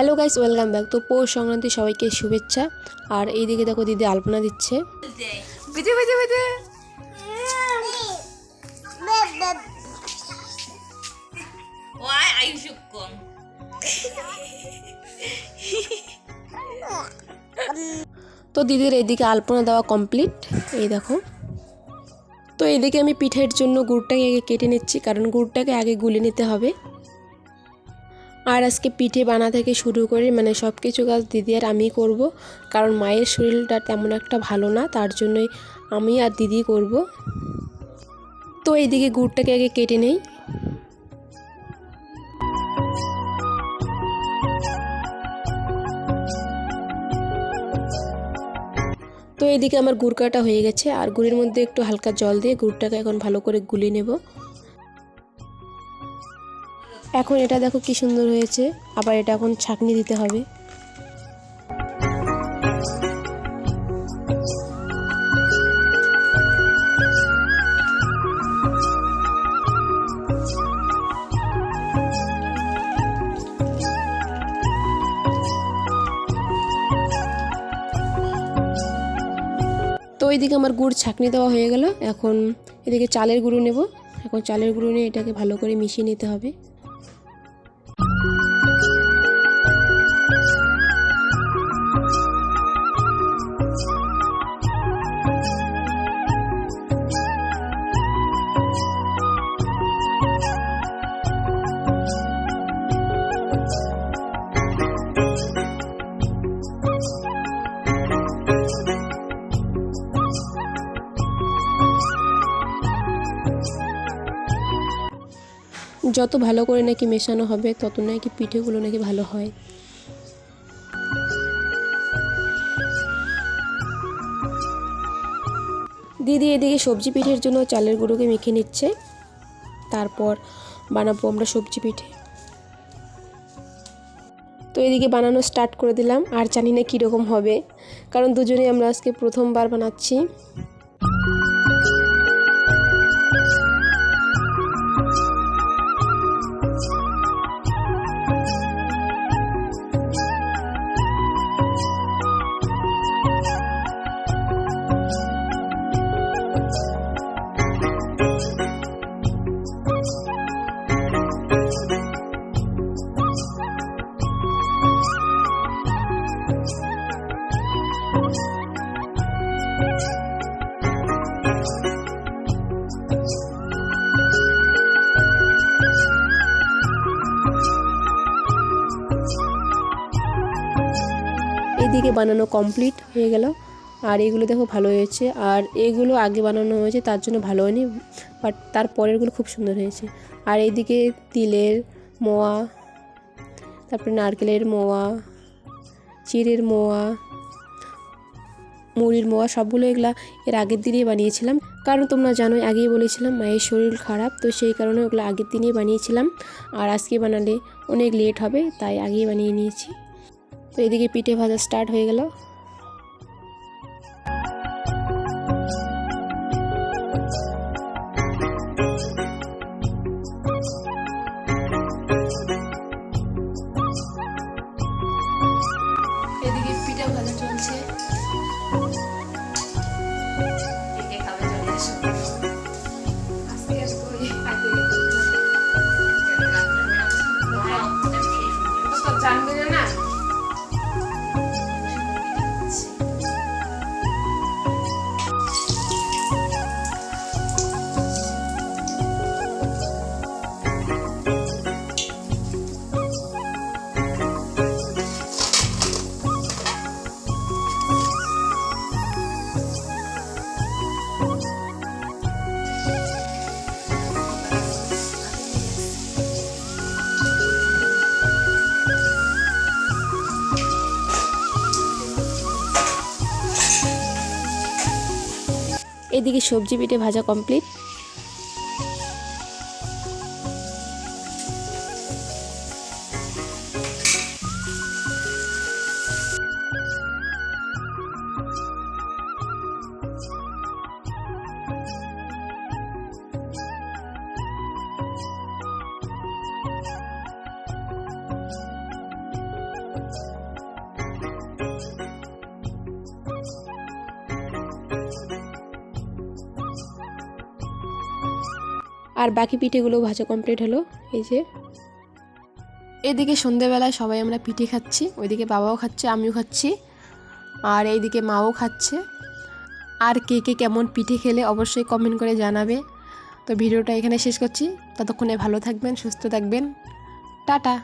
Hello guys welcome back তো পৌষ সংক্রান্তি সবাইকে শুভেচ্ছা। আর এইদিকে দেখো দিদি আলপনা দিচ্ছে? তো দিদির এইদিকে আলপনা দেওয়া কমপ্লিট এই দেখো। তো এইদিকে আমি পিঠের জন্য গুড়টাকে আগে কেটে নিচ্ছি কারণ গুড়টাকে আগে গুলে নিতে হবে। আর আজকে পিঠে বানা থেকে শুরু করে মানে সব কিছু কাজ দিদি আর আমি করব। কারণ মায়ের শরীরটা তেমন একটা ভালো না, তার জন্যই আমি আর দিদি করব। তো এইদিকে গুড়টাকে আগে কেটে নেই। তো এদিকে আমার গুড় কাটা হয়ে গেছে, আর গুড়ের মধ্যে একটু হালকা জল দিয়ে গুড়টাকে এখন ভালো করে গুলে নেব। এখন এটা দেখো কি সুন্দর হয়েছে। আবার এটা এখন ছাকনি দিতে হবে। তো এইদিকে আমার গুড় ছাকনি দেওয়া হয়ে গেল। এখন এদিকে চালের গুঁড়ো নেব। এখন চালের গুঁড়ো নিয়ে এটাকে ভালো করে মিশিয়ে নিতে হবে। যত ভালো করে নাকি মেশানো হবে, তত নাকি পিঠেগুলো নাকি ভালো হয়। দিদি এদিকে সবজি পিঠের জন্য চালের গুঁড়োকে মেখে নিচ্ছে। তারপর বানাবো আমরা সবজি পিঠে। তো এদিকে বানানো স্টার্ট করে দিলাম। আর জানি না কীরকম হবে। কারণ দুজনেই আমরা আজকে প্রথমবার বানাচ্ছি। এদিকে বানানো কমপ্লিট হয়ে গেল। আর এগুলো দেখো ভালো হয়েছে। আর এগুলো আগে বানানো হয়েছে, তার জন্য ভালো হয়নি বাট তার পরেরগুলো খুব সুন্দর হয়েছে। আর এইদিকে তিলের মোয়া, তারপরে নারকেলের মোয়া, চিড়ের মোয়া, মুড়ির মোয়া, সবগুলো এগুলা এর আগের দিনেই বানিয়েছিলাম। কারণ তোমরা জানোই, আগেই বলেছিলাম, মায়ের শরীর খারাপ, তো সেই কারণে ওগুলো আগের দিনেই বানিয়েছিলাম। আর আজকে বানালে অনেক লেট হবে, তাই আগেই বানিয়ে নিয়েছি। তো এদিকে পিঠে ভাজা স্টার্ট হয়ে গেল। এদিকে পিঠে ভাজা চলছে। এদিকে সবজি পিঠে ভাজা কমপ্লিট আর বাকি পিঠেগুলো ভাজা কমপ্লিট হলো, এই যে। এদিকে সন্ধেবেলায় সবাই আমরা পিঠে খাচ্ছি, ওইদিকে বাবাও খাচ্ছে, আমিও খাচ্ছি, আর এইদিকে মাও খাচ্ছে। আর কে কে কেমন পিঠে খেলে অবশ্যই কমেন্ট করে জানাবে। তো ভিডিওটা এখানে শেষ করছি, ততক্ষণে ভালো থাকবেন, সুস্থ থাকবেন। টাটা!